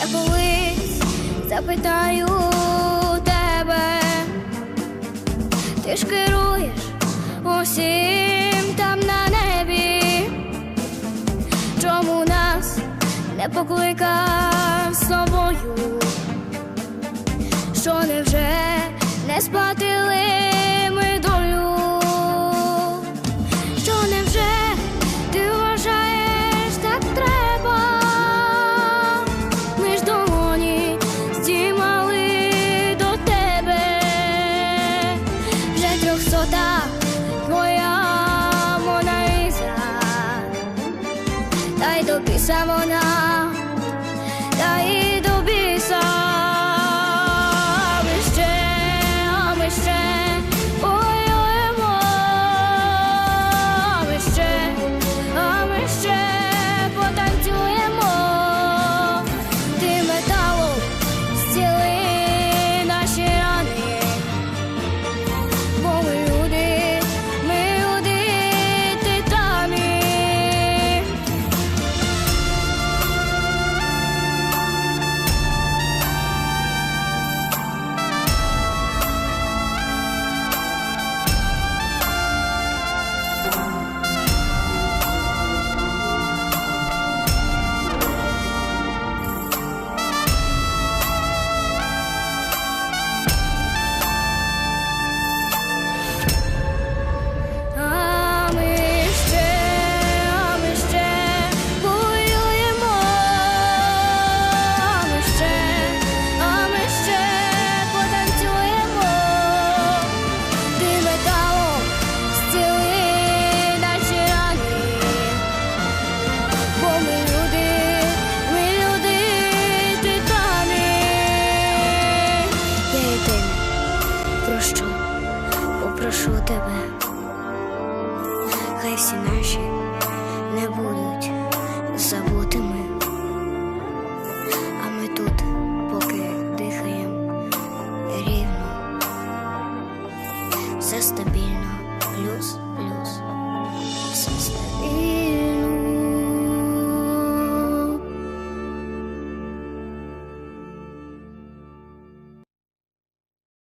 Я колись запитаю тебе. Ти ж керуєш усім там на небі, чому нас не покликав з собою? Що невже не сплатили たもやもないさ。だいと貴様な прошу тебе, хай всі наші не будуть.